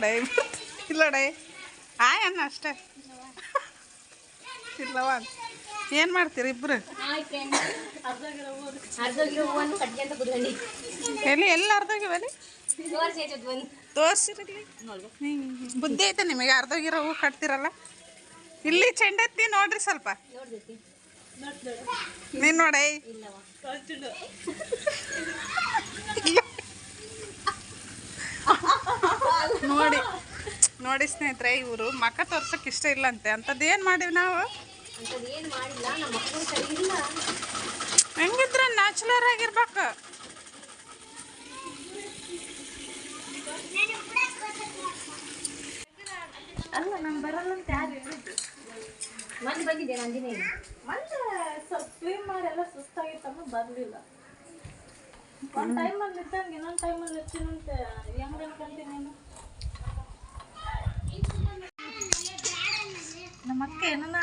ನೋಡೆ ಇಲ್ಲಡೆ. ಆಯ್ ಅನ್ನ ಅಷ್ಟೇ. ಇಲ್ಲವ? ಏನು ಮಾಡ್ತೀರಿ ಇಬ್ರು? ಎಲ್ಲಿ, ಎಲ್ಲ ಅರ್ಧೋಗಿವಲ್ಲಿ ತೋರ್ಸಿರಲಿ ಬುದ್ಧಿ ಐತೆ ನಿಮಗೆ, ಅರ್ಧೋಗಿರೋ ಹೂ ಕಟ್ತಿರಲ್ಲ? ಇಲ್ಲಿ ಚೆಂಡತ್ತಿ ನೋಡ್ರಿ ಸ್ವಲ್ಪ. ನೀನ್ ನೋಡೇ ನೋಡಿ ನೋಡಿ ಸ್ನೇಹಿತರೆ ಇವರು ಮಕ್ಕ ತೋರ್ಸಕ್ ಇಷ್ಟ ಇಲ್ಲಂತೆ. ಅಂತದ್ದು ಏನು ಮಾಡಿವಿ ನಾವು? ಹೆಂಗಿದ್ರೆ ನ್ಯಾಚುಲರ್ ಆಗಿರ್ಬೇಕು. ಅಲ್ಲ ನಾನು ಬರಲ್ಲ ಅಂತ ಯಾರು ಹೇಳಿದ್ದು? ಮಂದಿ ಬಂದಿದ್ದೆ ನಂದಿನಿ? ಮೊನ್ನೆ ಸ್ವಲ್ಪ ಕ್ಲೀನ್ ಮಾಡೆಲ್ಲ ಸುಸ್ತಾಗಿತ್ತಮ್ಮ ಬರಲಿಲ್ಲ. ಒಂದು ಟೈಮಲ್ಲಿ ಇದ್ದಂಗೆ ಇನ್ನೊಂದು ಟೈಮಲ್ಲಿ ಇರ್ತೀನಂತೆ ಹೆಂಗೆ ಅನ್ಕೊಂತೀನಿ ನೀನು ನಮ್ಮ ಅಕ್ಕ ಏನನ್ನ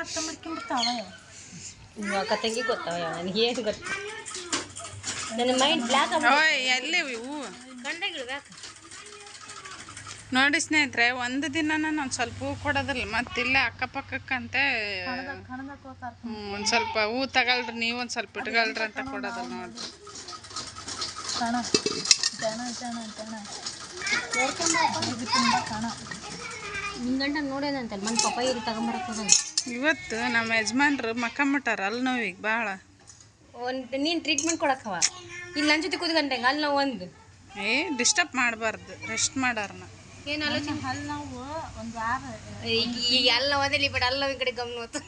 ಮಾಡ್ಕೊಂಡ್ಬಿಡ್ತಾವ ಅಕ್ಕ ತಂಗಿ ಗೊತ್ತವ ನನಗೆ ಏನು ಗೊತ್ತು? ನನ್ನ ಮೈಂಡ್ ಬ್ಲ್ಯಾಕ್ ಓಯ್ ಎಲ್ಲಿ ಇವು? ಕಂಡಾಗಿಡ್ಬೇಕು ನೋಡಿ ಸ್ನೇಹಿತರೆ ಒಂದು ದಿನ ನಾನು ಸ್ವಲ್ಪ ಹೂ ಕೊಡೋದಿಲ್ಲ. ಮತ್ತೆ ಇಲ್ಲೇ ಅಕ್ಕಪಕ್ಕಕ್ಕಂತೆ ಒಂದು ಸ್ವಲ್ಪ ಹೂ ತಗೊಳ್ರಿ ನೀವು ಒಂದು ಸ್ವಲ್ಪ ಇಟ್ಕೊಳ್ರಿ ಅಂತ ಕೊಡೋದಿಲ್ಲ ನೋಡ್ರಿ. ಕಣ. ಜನ ಜನ ಜನ. ಕಣ. ನಿನ್ನ ಗಂಟ ನೋಡೇನಂತಲ್ಲ ಮನ್ ಪಪ್ಪ ತಗೊಂಬರಕ್ಕೆ ಹೋಗಂಗ ಇವತ್ತು ನಮ್ಮ ಯಜಮಾನ್ರು ಮಕ್ಕಂಬಿಟ್ಟಾರ ಅಲ್ಲಿ ನೋವಿಗೆ ಭಾಳ ಒಂದು ನೀನು ಟ್ರೀಟ್ಮೆಂಟ್ ಕೊಡಕವ ಇಲ್ಲಿ ನನ್ನ ಜೊತೆ ಕೂತ್ಕೊಂಡಂಗೆ ಅಲ್ಲಿ ನಾವು ಒಂದು. ಏ ಡಿಸ್ಟರ್ಬ್ ಮಾಡಬಾರ್ದು ರೆಸ್ಟ್ ಮಾಡಾರ್ನ. ಏನು ಆಲೋಚನೆ? ಅಲ್ಲಿ ನಾವು ಒಂದು ವಾರ ಈಗ ಎಲ್ಲ ಓದಲಿ ಬಟ್ ಅಲ್ಲ ಈ ಕಡೆ ಗಮನ ಹೊತ್ತು.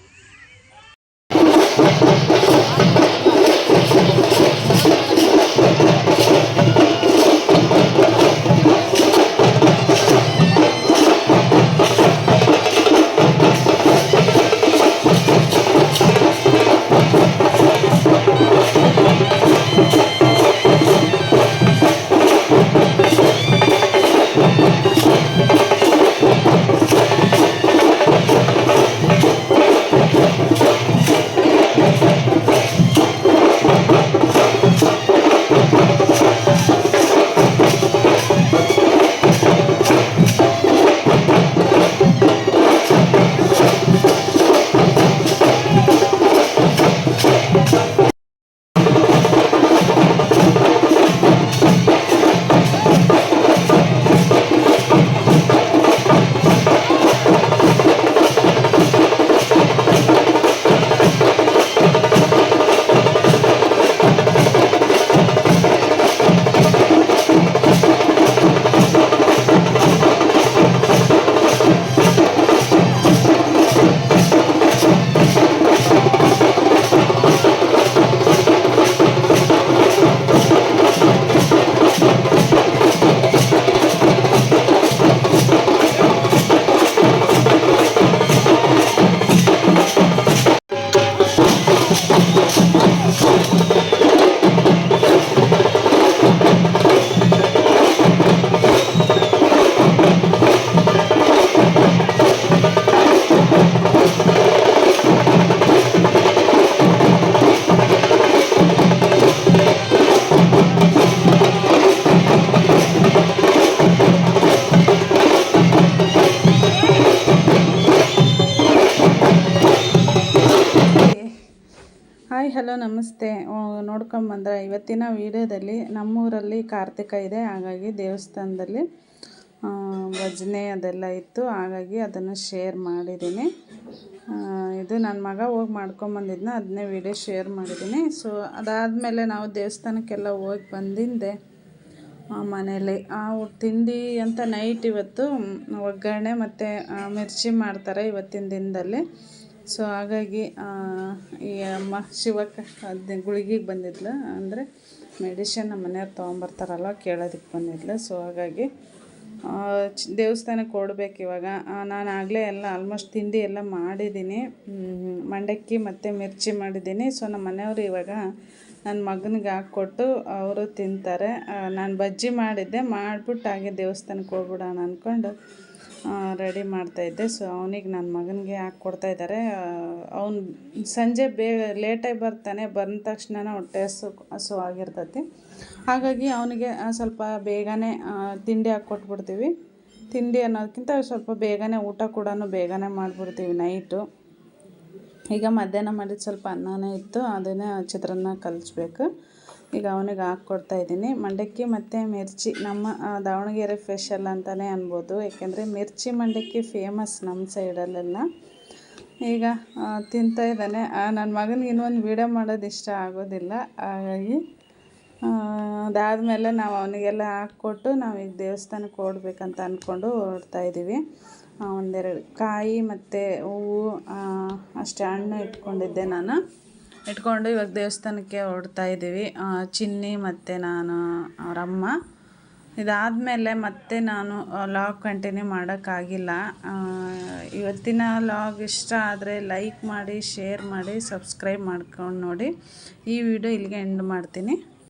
ಹಲೋ, ನಮಸ್ತೆ. ನೋಡ್ಕೊಂಬಂದ್ರೆ ಇವತ್ತಿನ ವಿಡಿಯೋದಲ್ಲಿ ನಮ್ಮೂರಲ್ಲಿ ಕಾರ್ತಿಕ ಇದೆ. ಹಾಗಾಗಿ ದೇವಸ್ಥಾನದಲ್ಲಿ ಭಜನೆ ಅದೆಲ್ಲ ಇತ್ತು. ಹಾಗಾಗಿ ಅದನ್ನು ಶೇರ್ ಮಾಡಿದ್ದೀನಿ. ಇದು ನನ್ನ ಮಗ ಹೋಗಿ ಮಾಡ್ಕೊಂಬಂದಿದ್ನ ಅದನ್ನೇ ವಿಡಿಯೋ ಶೇರ್ ಮಾಡಿದ್ದೀನಿ. ಸೊ ಅದಾದಮೇಲೆ ನಾವು ದೇವಸ್ಥಾನಕ್ಕೆಲ್ಲ ಹೋಗಿ ಬಂದಿಂದೆ ಮನೇಲಿ ಆ ತಿಂಡಿ ಅಂತ ನೈಟ್ ಇವತ್ತು ಒಗ್ಗರಣೆ ಮತ್ತು ಮಿರ್ಚಿ ಮಾಡ್ತಾರೆ ಇವತ್ತಿನ ದಿನದಲ್ಲಿ. ಸೊ ಹಾಗಾಗಿ ಈ ಅಮ್ಮ ಶಿವಕ್ಕೆ ಗುಳಿಗೆಗೆ ಬಂದಿದ್ಲು. ಅಂದರೆ ಮೆಡಿಷನ್ ನಮ್ಮ ಮನೆಯವ್ರು ತೊಗೊಂಬರ್ತಾರಲ್ವ ಕೇಳೋದಕ್ಕೆ ಬಂದಿದ್ಲು. ಸೊ ಹಾಗಾಗಿ ದೇವಸ್ಥಾನಕ್ಕೆ ಕೊಡಬೇಕು ಇವಾಗ. ನಾನು ಆಗಲೇ ಎಲ್ಲ ಆಲ್ಮೋಸ್ಟ್ ತಿಂಡಿ ಎಲ್ಲ ಮಾಡಿದ್ದೀನಿ. ಮಂಡಕ್ಕಿ ಮತ್ತು ಮಿರ್ಚಿ ಮಾಡಿದ್ದೀನಿ. ಸೊ ನಮ್ಮ ಮನೆಯವರು ಇವಾಗ ನನ್ನ ಮಗನಿಗೆ ಹಾಕ್ಕೊಟ್ಟು ಅವರು ತಿಂತಾರೆ. ನಾನು ಬಜ್ಜಿ ಮಾಡಿದ್ದೆ. ಮಾಡಿಬಿಟ್ಟು ಹಾಗೆ ದೇವಸ್ಥಾನಕ್ಕೆ ಹೋಗ್ಬಿಡೋಣ ಅಂದ್ಕೊಂಡು ರೆಡಿ ಮಾಡ್ತಾಯಿದ್ದೆ ಸೊ ಅವನಿಗೆ ನನ್ನ ಮಗನಿಗೆ ಹಾಕ್ಕೊಡ್ತಾ ಇದ್ದಾರೆ ಅವನು ಸಂಜೆ ಬೇ ಲೇಟಾಗಿ ಬರ್ತಾನೆ. ಬಂದ ತಕ್ಷಣ ಹೊಟ್ಟೆ ಹಸು ಹಸು ಆಗಿರ್ತೈತಿ. ಹಾಗಾಗಿ ಅವನಿಗೆ ಸ್ವಲ್ಪ ಬೇಗನೆ ತಿಂಡಿ ಹಾಕ್ಕೊಟ್ಬಿಡ್ತೀವಿ ತಿಂಡಿ ಅನ್ನೋದಕ್ಕಿಂತ ಸ್ವಲ್ಪ ಬೇಗನೆ ಊಟ ಕೂಡ ಬೇಗನೆ ಮಾಡಿಬಿಡ್ತೀವಿ ನೈಟು ಈಗ ಮಧ್ಯಾಹ್ನ ಮಾಡಿದ ಸ್ವಲ್ಪ ಅನ್ನನೇ ಇತ್ತು. ಅದನ್ನೇ ಚಿತ್ರಾನ್ನ ಕಲಿಸ್ಬೇಕು. ಈಗ ಅವನಿಗೆ ಹಾಕ್ಕೊಡ್ತಾ ಇದ್ದೀನಿ. ಮಂಡಕ್ಕಿ ಮತ್ತು ಮಿರ್ಚಿ. ನಮ್ಮ ದಾವಣಗೆರೆ ಫೆಷಲ್ ಅಂತಲೇ ಅನ್ಬೋದು. ಏಕೆಂದರೆ ಮಿರ್ಚಿ ಮಂಡಕ್ಕಿ ಫೇಮಸ್ ನಮ್ಮ ಸೈಡಲ್ಲೆಲ್ಲ. ಈಗ ತಿಂತಾ ಇದ್ದಾನೆ. ನನ್ನ ಮಗನಿಗೆ ಇನ್ನೊಂದು ವೀಡಿಯೋ ಮಾಡೋದು ಇಷ್ಟ ಆಗೋದಿಲ್ಲ. ಹಾಗಾಗಿ ಅದಾದಮೇಲೆ ನಾವು ಅವನಿಗೆಲ್ಲ ಹಾಕ್ಕೊಟ್ಟು ನಾವೀಗ ದೇವಸ್ಥಾನಕ್ಕೆ ಓಡಬೇಕಂತ ಅಂದ್ಕೊಂಡು ಇದ್ದೀವಿ ಒಂದೆರಡು ಕಾಯಿ ಮತ್ತು ಹೂವು ಅಷ್ಟೇ ಹಣ್ಣು ಇಟ್ಕೊಂಡಿದ್ದೆ ನಾನು. ಇಟ್ಕೊಂಡು ಇವಾಗ ದೇವಸ್ಥಾನಕ್ಕೆ ಹೊರಡ್ತಾ ಇದ್ದೀವಿ. ಚಿನ್ನಿ ಮತ್ತು ನಾನು, ಅವರಮ್ಮ. ಇದಾದಮೇಲೆ ಮತ್ತೆ ನಾನು ಲಾಗ್ ಕಂಟಿನ್ಯೂ ಮಾಡೋಕ್ಕಾಗಿಲ್ಲ. ಇವತ್ತಿನ ಲಾಗ್ ಇಷ್ಟ ಆದರೆ ಲೈಕ್ ಮಾಡಿ ಶೇರ್ ಮಾಡಿ ಸಬ್ಸ್ಕ್ರೈಬ್ ಮಾಡ್ಕೊಂಡು ನೋಡಿ. ಈ ವಿಡಿಯೋ ಇಲ್ಲಿಗೆ ಎಂಡ್ ಮಾಡ್ತೀನಿ.